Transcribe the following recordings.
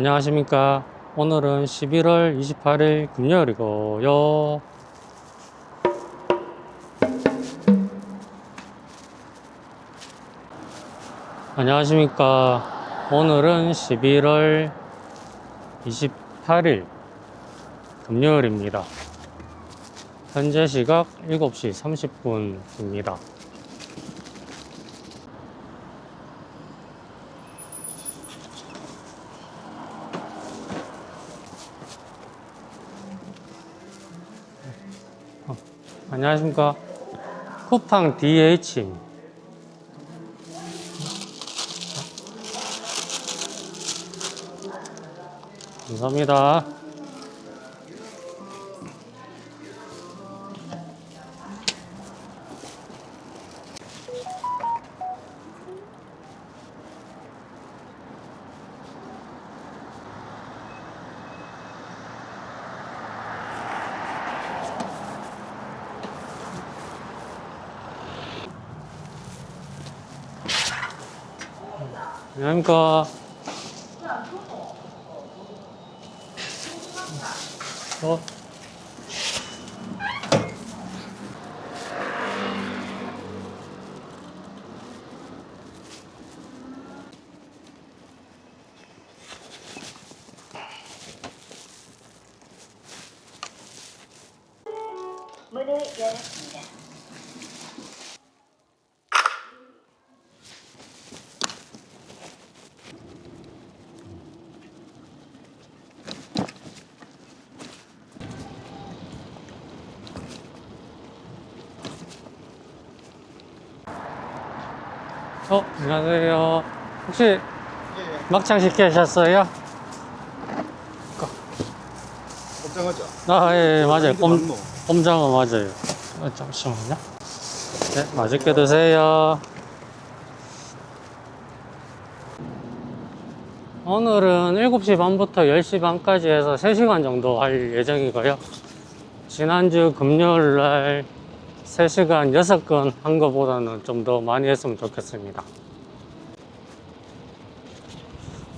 안녕하십니까. 오늘은 11월 28일 금요일이고요. 안녕하십니까. 오늘은 11월 28일 금요일입니다. 현재 시각 7시 30분입니다. 안녕하십니까. 쿠팡 DH. 감사합니다. 안녕하십니까. 어? 문을 열 어, 안녕하세요. 혹시 막창 시키셨어요? 걱정하죠. 아, 예, 예 맞아요. 꼼, 맞노. 꼼장어 맞아요. 어, 잠시만요. 네, 맛있게 드세요. 오늘은 7시 반부터 10시 반까지 해서 3시간 정도 할 예정이고요. 지난주 금요일 날 3시간 6건 한 것보다는 좀 더 많이 했으면 좋겠습니다.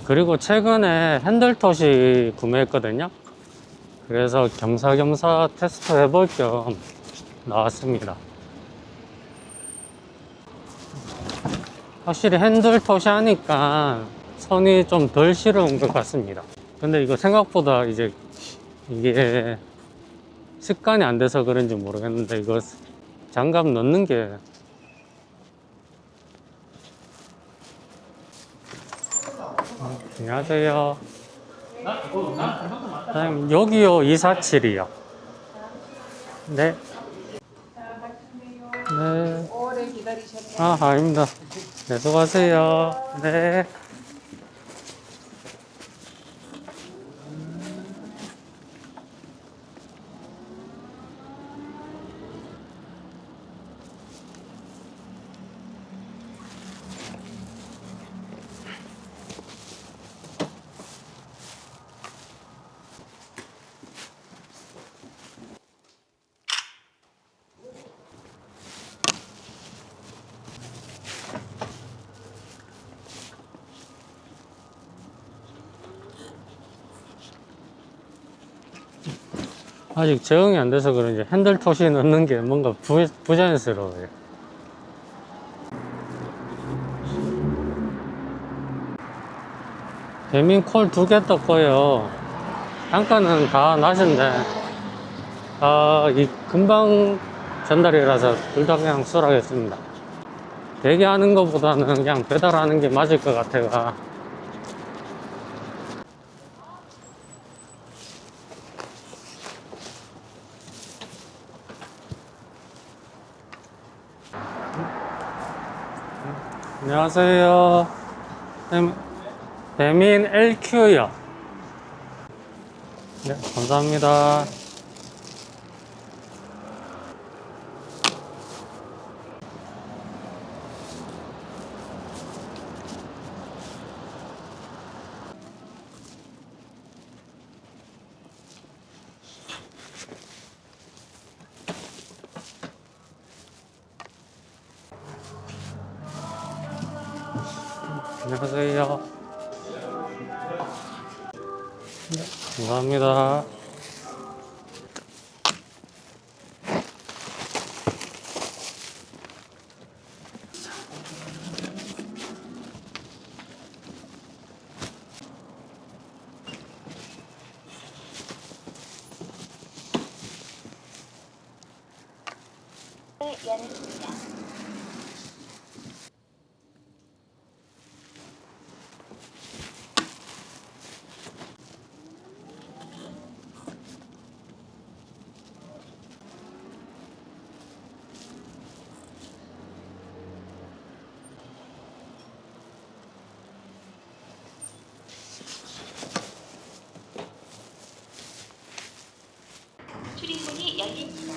그리고 최근에 핸들톳이 구매했거든요. 그래서 겸사겸사 테스트 해볼 겸 나왔습니다. 확실히 핸들톳이 하니까 손이 좀 덜 시려운 것 같습니다. 근데 이거 생각보다 이제 이게 습관이 안 돼서 그런지 모르겠는데 이거 장갑 넣는 게 어, 안녕하세요. 사장님, 여기요, 247이요. 네. 네. 오래 기다리셨네요. 아, 아닙니다. 네, 수고하세요. 네. 아직 적응이 안 돼서 그런지 핸들 톳이 넣는 게 뭔가 부, 부자연스러워요. 배민 콜 두 개 떴고요. 단가는 다 낮은데, 아, 이 금방 전달이라서 둘 다 그냥 수락했습니다. 대기하는 것보다는 그냥 배달하는 게 맞을 것 같아가. 안녕하세요. 배- 배민 LQ요. 네, 감사합니다. 안녕하세요. 감사합니다. 문을 열었습니다. 열립니다.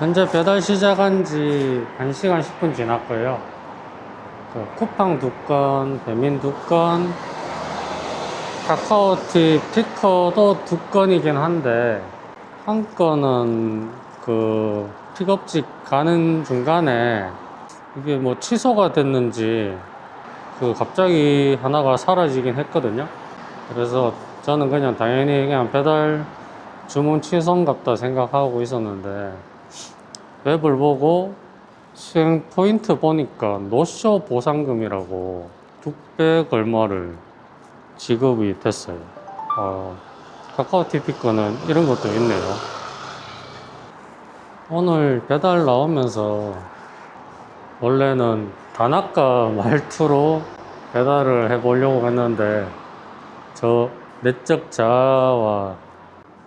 현재 배달 시작한 지 1시간 10분 지났고요. 그 쿠팡 두 건, 배민 두 건, 카카오티 피커도 두 건이긴 한데, 한 건은 그 픽업직 가는 중간에 이게 뭐 취소가 됐는지 그 갑자기 하나가 사라지긴 했거든요. 그래서 저는 그냥 당연히 그냥 배달 주문 취소인갑다 생각하고 있었는데, 웹을 보고 수행 포인트 보니까 노쇼 보상금이라고 600 얼마를 지급이 됐어요. 어, 카카오 TV 거는 이런 것도 있네요. 오늘 배달 나오면서 원래는 단아까 말투로 배달을 해보려고 했는데 저 내적 자아와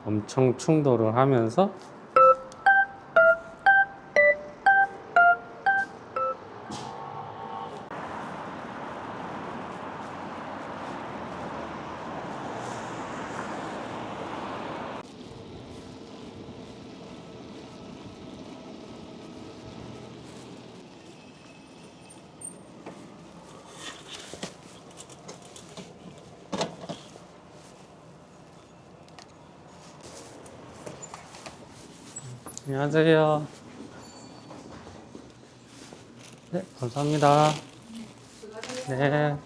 엄청 충돌을 하면서 안녕하세요. 네, 감사합니다. 네.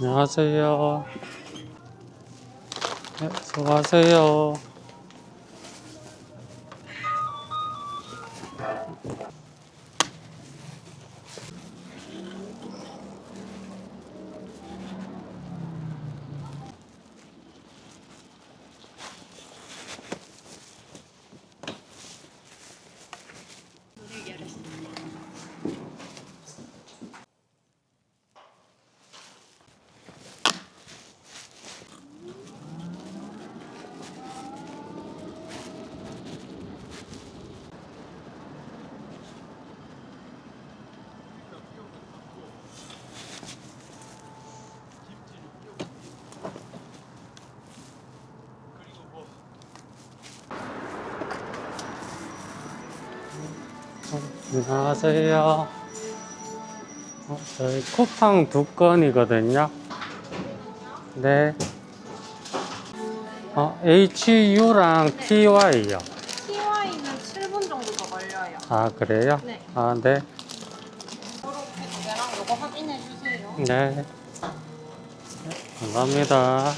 안녕하세요. 네, 수고하세요. 안녕하세요. 어, 저희 쿠팡 두 건이거든요. 네. 어, HU랑 TY요. TY는 7분 정도 더 걸려요. 아, 그래요? 네. 아, 네. 이렇게 두 개랑 이거 확인해 주세요. 네. 네, 감사합니다.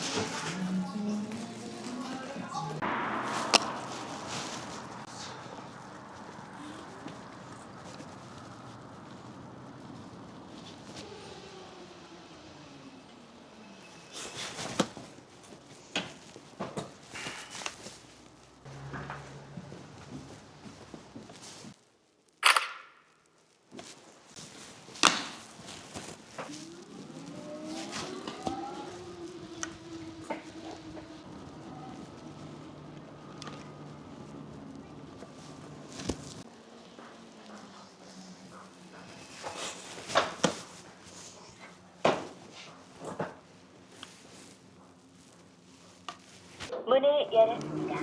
문을 열었습니다.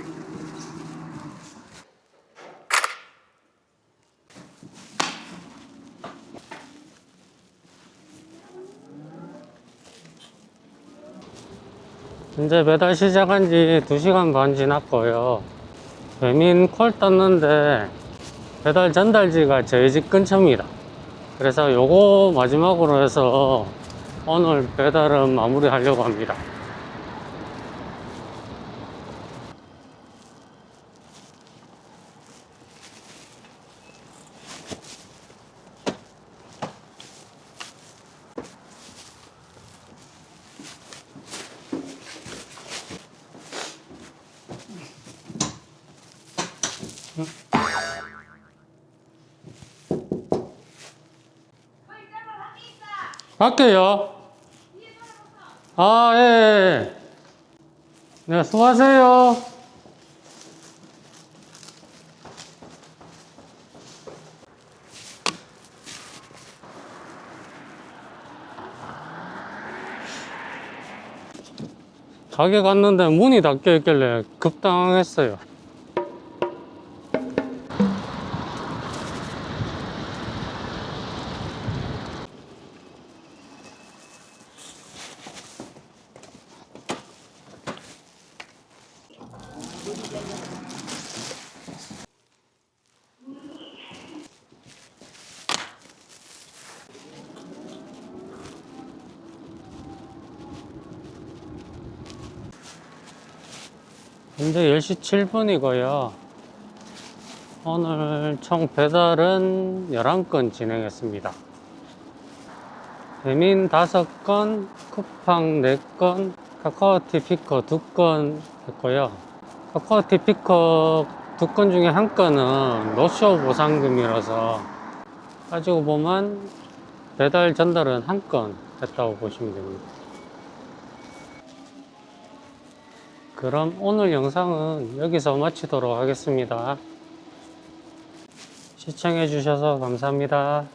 현재 배달 시작한 지 2시간 반 지났고요. 배민 콜 떴는데 배달 전달지가 저희 집 근처입니다. 그래서 요거 마지막으로 해서 오늘 배달은 마무리 하려고 합니다. 갈게요. 아, 예, 예. 예. 네, 수고하세요. 가게 갔는데 문이 닫혀 있길래 급당했어요. 현재 10시 7분이고요. 오늘 총 배달은 11건 진행했습니다. 배민 5건, 쿠팡 4건, 카카오티 피커 2건 했고요. 카카오티 피커 2건 중에 한 건은 노쇼 보상금이라서 가지고 보면 배달 전달은 한 건 했다고 보시면 됩니다. 그럼 오늘 영상은 여기서 마치도록 하겠습니다. 시청해 주셔서 감사합니다.